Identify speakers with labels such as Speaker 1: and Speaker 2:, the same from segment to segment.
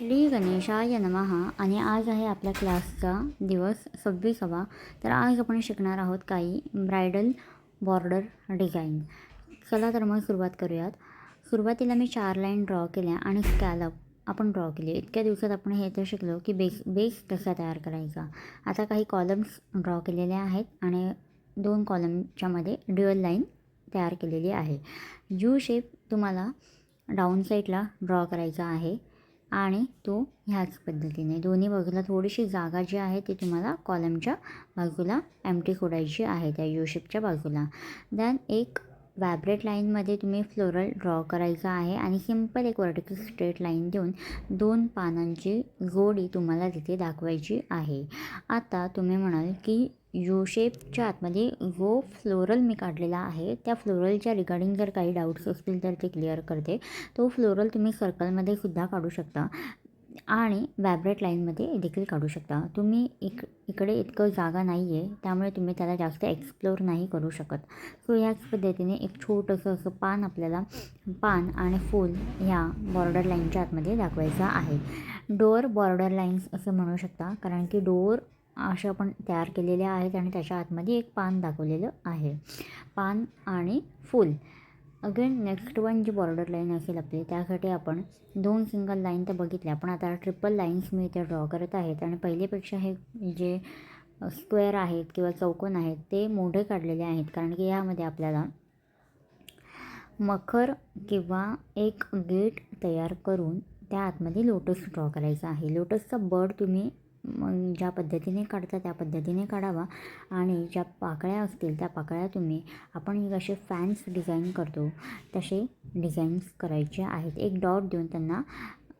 Speaker 1: श्री गणेशाय नमहा आणि आज आहे आपल्या क्लासचा दिवस सव्वीसावा. तर आज आपण शिकणार आहोत काही ब्रायडल बॉर्डर डिझाईन. चला तर मग सुरुवात करूयात. सुरुवातीला मी चार लाईन ड्रॉ केल्या आणि स्कॅलप आपण ड्रॉ केले. इतक्या दिवसात आपण हे तर शिकलो की बेस बेस कसा तयार करायचा. आता काही कॉलम्स ड्रॉ केलेले आहेत आणि दोन कॉलमच्यामध्ये ड्युअल लाईन तयार केलेली आहे. यू शेप तुम्हाला डाऊन साईडला ड्रॉ करायचा आहे. आणि तो ह्याच पद्धतीने. दोन्ही बाजूला थोडीशी जागा जी आहे ती तुम्हाला कॉलमच्या बाजूला एमटी खोडायची आहे त्या यू बाजूला. देन एक वॅब्रेट लाईनमध्ये तुम्ही फ्लोरल ड्रॉ करायचा आहे आणि सिंपल एक वर्टिकल स्ट्रेट लाईन देऊन दोन पानांची जोडी तुम्हाला तिथे दाखवायची आहे. आता तुम्ही म्हणाल की यू शेपच्या आतमध्ये जो फ्लोरल मी काढलेला आहे त्या फ्लोरलच्या रिगार्डिंग जर काही डाऊट्स असतील तर ते क्लिअर करते. तो फ्लोरल तुम्ही सर्कलमध्ये सुद्धा काढू शकता. आणि वॅब्रेट लाईनमध्ये देखील काढू शकता. तुम्ही इक इकडे इतकं जागा नाही आहे त्यामुळे तुम्ही त्याला जास्त एक्सप्लोर नाही करू शकत. सो ह्याच पद्धतीने एक छोटंसं असं पान आपल्याला पान आणि फूल ह्या बॉर्डर लाईनच्या आतमध्ये दाखवायचं आहे. डोअर बॉर्डर लाईन्स असं म्हणू शकता कारण की डोअर अशा आपण तयार केलेल्या आहेत आणि त्याच्या आतमध्ये एक पान दाखवलेलं आहे. पान आणि फूल. अगेन नेक्स्ट वन जी बॉर्डर लाईन असेल आपली त्यासाठी आपण दोन सिंगल लाईन तर बघितल्या. पण आता ट्रिपल लाईन्स मी इथे ड्रॉ करत आहेत आणि पहिलेपेक्षा हे जे स्क्वेअर आहेत किंवा चौकोन आहेत ते मोठे काढलेले आहेत. कारण की यामध्ये आपल्याला मखर किंवा एक गेट तयार करून त्या आतमध्ये लोटस ड्रॉ करायचा आहे. लोटसचा बर्ड तुम्ही मग ज्या पद्धतीने काढता त्या पद्धतीने काढावा. आणि ज्या पाकळ्या असतील त्या पाकळ्या तुम्ही आपण जसे फॅन्स डिझाईन करतो. तसे डिझाईन्स करायचे आहेत. एक डॉट देऊन त्यांना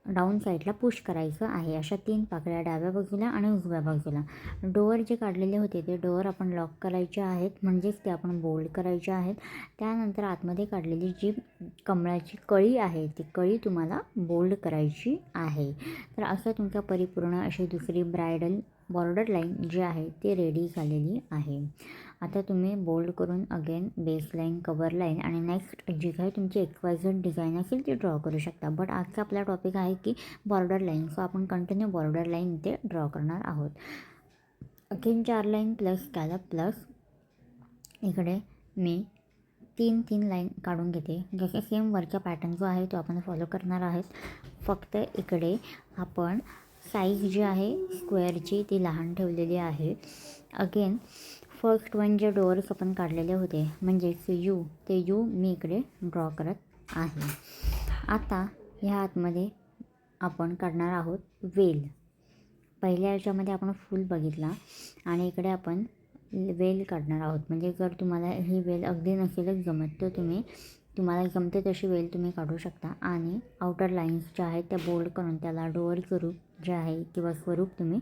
Speaker 1: डाऊन साईडला पुश करायचं आहे. अशा तीन पाकळ्या डाव्या बाजूला आणि उजव्या बाजूला. डोअर जे काढलेले होते ते डोअर आपण लॉक करायचे आहेत. म्हणजेच ते आपण बोल्ड करायचे आहेत. त्यानंतर आतमध्ये काढलेली जी कमळाची कळी आहे ती कळी तुम्हाला बोल्ड करायची आहे. तर असं तुमचा परिपूर्ण अशी दुसरी ब्रायडल बॉर्डर लाईन जी आहे ती रेडी झालेली आहे. आता तुम्ही बोल्ड करून again base line cover line आणि नेक्स्ट जी काही तुमची एक्वायझड डिझाईन असेल ती ड्रॉ करू शकता. बट आजचा आपला टॉपिक आहे की बॉर्डर लाईन सो आपण कंटिन्यू बॉर्डर लाईन इथे ड्रॉ करणार आहोत. अगेन चार लाईन प्लस स्कॅलप प्लस इकडे मी तीन तीन लाईन काढून घेते. जसे सेम वरचा पॅटर्न जो आहे तो आपण फॉलो करणार आहोत. फक्त इकडे आपण साईज जी आहे स्क्वेअरची ती लहान ठेवलेली आहे. अगेन फर्स्ट वन जे डोअर्स आपण काढलेले होते म्हणजेच यू ते यू मी इकडे ड्रॉ करत आहे. आता ह्या आतमध्ये आपण काढणार आहोत वेल पहिल्या याच्यामध्ये आपण फूल बघितला आणि इकडे आपण वेल काढणार आहोत. म्हणजे जर तुम्हाला ही वेल अगदी नसेलच जमत तर तुम्ही तुम्हाला जमते तशी वेल तुम्ही काढू शकता. आणि आउटर लाईन्स ज्या आहेत त्या बोल्ड करून त्याला डोअर स्वरूप जे आहे किंवा स्वरूप तुम्ही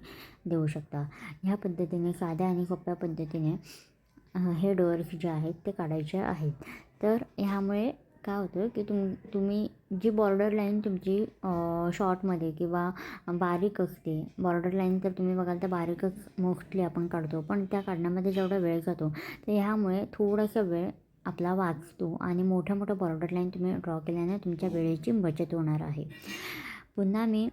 Speaker 1: देऊ शकता. ह्या पद्धतीने साध्या आणि सोप्या पद्धतीने हे डोअर्स जे आहेत ते काढायचे आहेत. तर ह्यामुळे काय होतं की तुम तुम्ही जी बॉर्डर लाईन तुमची शॉर्टमध्ये किंवा बारीक असते बॉर्डर लाईन तर तुम्ही बघाल तर बारीकच मोस्टली आपण काढतो. पण त्या काढण्यामध्ये जेवढा वेळ जातो तर ह्यामुळे थोडासा वेळ आपला वाचतो आणि मोठ्या मोठ्या बॉर्डर लाईन तुम्ही ड्रॉ केल्याने तुमच्या वेळेची बचत होणार आहे. पुन्हा मी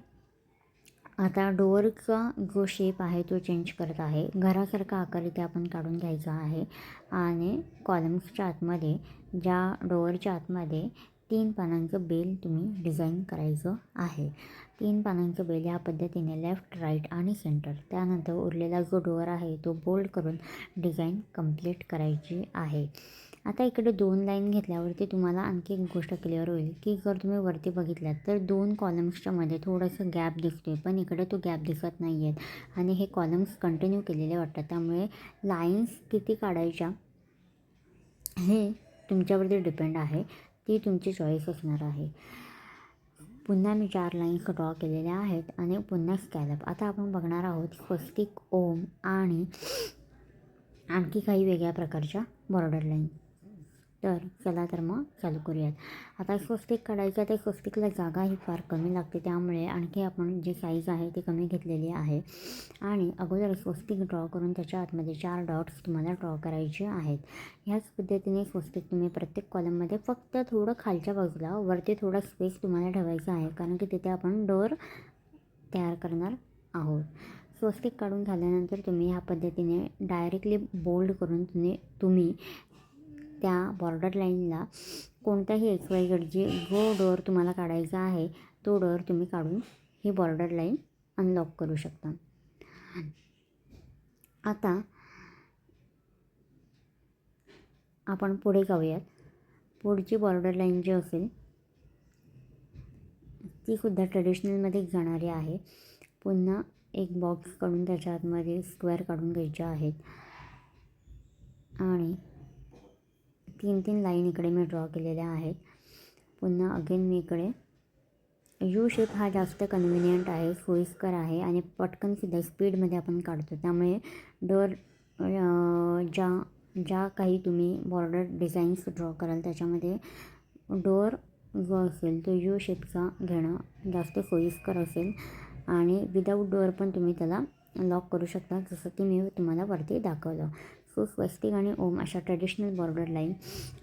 Speaker 1: आता डोअरचा जो शेप आहे तो चेंज करत आहे. घरासारखा आकार इथे आपण काढून घ्यायचा आहे आणि कॉलम्सच्या आतमध्ये ज्या डोअरच्या आतमध्ये तीन पानांचं बेल तुम्ही डिझाईन करायचं आहे. तीन पानांचं बेल या पद्धतीने लेफ्ट राईट आणि सेंटर त्यानंतर उरलेला जो डोअर आहे तो बोल्ड करून डिझाईन कंप्लीट करायची आहे. आता इकडे दोन लाईन घेतल्यावरती तुम्हाला आणखी एक गोष्ट क्लिअर होईल. की जर तुम्ही वरती बघितल्यात तर दोन कॉलम्सच्या मध्ये थोडंसं गॅप दिसतो आहे पण इकडे तो गॅप दिसत नाही आहेत आणि हे कॉलम्स कंटिन्यू केलेले वाटतात. त्यामुळे लाईन्स किती काढायच्या हे तुमच्यावरती डिपेंड आहे. ती तुमची चॉईस असणार आहे. पुन्हा मी चार लाईन्स ड्रॉ केलेल्या आहेत आणि पुन्हा स्कॅलप आता आपण बघणार आहोत स्वस्तिक ओम आणि आणखी काही वेगळ्या प्रकारच्या बॉर्डर लाईन तर चला तर मग चालू करूयात. आता स्वस्तिक काढायचं ते स्वस्तिकला जागा ही फार कमी लागते. त्यामुळे आणखी आपण जी साईज आहे ती कमी घेतलेली आहे. आणि अगोदर स्वस्तिक ड्रॉ करून त्याच्या आतमध्ये चार डॉट्स तुम्हाला ड्रॉ करायचे आहेत. ह्याच पद्धतीने स्वस्तिक तुम्ही प्रत्येक कॉलममध्ये फक्त थोडं खालच्या बाजूला वरती थोडा स्पेस तुम्हाला ठेवायचा आहे. कारण की तिथे आपण डोअर तयार करणार आहोत. स्वस्तिक काढून झाल्यानंतर तुम्ही ह्या पद्धतीने डायरेक्टली बोल्ड करून तुम्ही तुम्ही त्या बॉर्डर लाईनला कोणताही एक्स वाय झेड जे जो डोअर तुम्हाला काढायचा आहे तो डोअर तुम्ही काढून ही बॉर्डर लाईन अनलॉक करू शकता. आता आपण पुढे जाऊयात. पुढची बॉर्डर लाईन जी असेल ती सुद्धा ट्रेडिशनलमध्येच जाणारी आहे. पुन्हा एक बॉक्स काढून त्याच्या आतमध्ये स्क्वेअर काढून घ्यायचे आहेत. आणि तीन तीन लाईन इकडे मी ड्रॉ केलेल्या आहेत. पुन्हा अगेन मी इकडे यू शेप हा जास्त कन्व्हिनियंट आहे सोयीस्कर आहे आणि पटकनसुद्धा स्पीडमध्ये आपण काढतो. त्यामुळे डोअर ज्या ज्या काही तुम्ही बॉर्डर डिझाईन्स ड्रॉ कराल त्याच्यामध्ये डोअर जो असेल तो यू शेपचा घेणं जास्त सोयीस्कर असेल आणि विदाऊट डोअर पण तुम्ही त्याला लॉक करू शकता जसं की मी तुम्हाला वरती दाखवलं. सो स्वस्तिक आणि ओम अशा ट्रेडिशनल बॉर्डर लाईन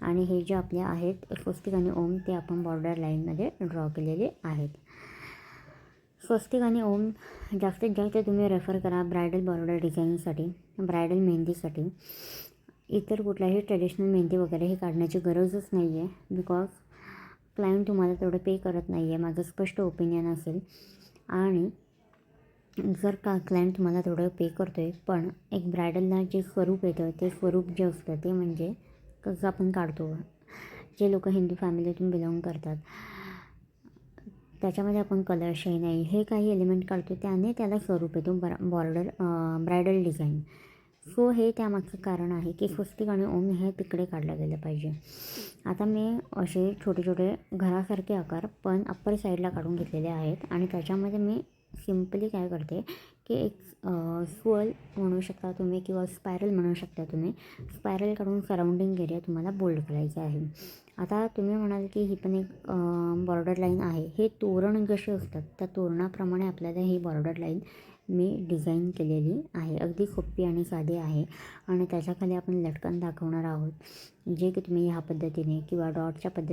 Speaker 1: आणि हे जे आपले आहेत स्वस्तिक आणि ओम ते आपण बॉर्डर लाईनमध्ये ड्रॉ केलेले आहेत. स्वस्तिक आणि ओम जास्तीत जास्त तुम्ही रेफर करा ब्रायडल बॉर्डर डिझाईनसाठी ब्रायडल मेहंदीसाठी इतर कुठल्याही ट्रेडिशनल मेहंदी वगैरे हे काढण्याची गरजच नाही आहे बिकॉज क्लायंट तुम्हाला तेवढं पे करत नाही आहे माझं स्पष्ट ओपिनियन असेल. आणि जर का क्लायंट तुम्हाला थोडं पे करतो आहे पण एक ब्रायडलला जे स्वरूप येतं ते स्वरूप जे असतं ते म्हणजे कसं आपण काढतो? जे लोक हिंदू फॅमिलीतून बिलॉंग करतात त्याच्यामध्ये आपण कलर नाही हे काही एलिमेंट काढतो त्याने त्याला स्वरूप येतो बर बॉर्डर ब्रायडल डिझाईन सो हे त्यामागचं कारण आहे की स्वस्तिक आणि ओम हे तिकडे काढलं गेलं पाहिजे. आता मी असे छोटे छोटे घरासारखे आकार पण अप्पर साईडला काढून घेतलेले आहेत आणि त्याच्यामध्ये मी सिम्पली काय करते की एक स्वर्ल म्हणू शकता तुम्ही किंवा स्पायरल म्हणू शकता तुम्ही. स्पायरल काढून सराउंडिंग एरिया तुम्हाला बोल्ड करायचं आहे. आता तुम्ही म्हणाल की ही पण एक बॉर्डर लाईन आहे. हे तोरण जसे असतात? त्या तोरणाप्रमाणे आपल्याला ही बॉर्डर लाईन मी डिझाईन केलेली आहे. अगदी सोपी आणि साधी आहे. आणि त्याच्याखाली आपण लटकन दाखवणार आहोत. जे की तुम्ही ह्या पद्धतीने किंवा डॉटच्या पद्धती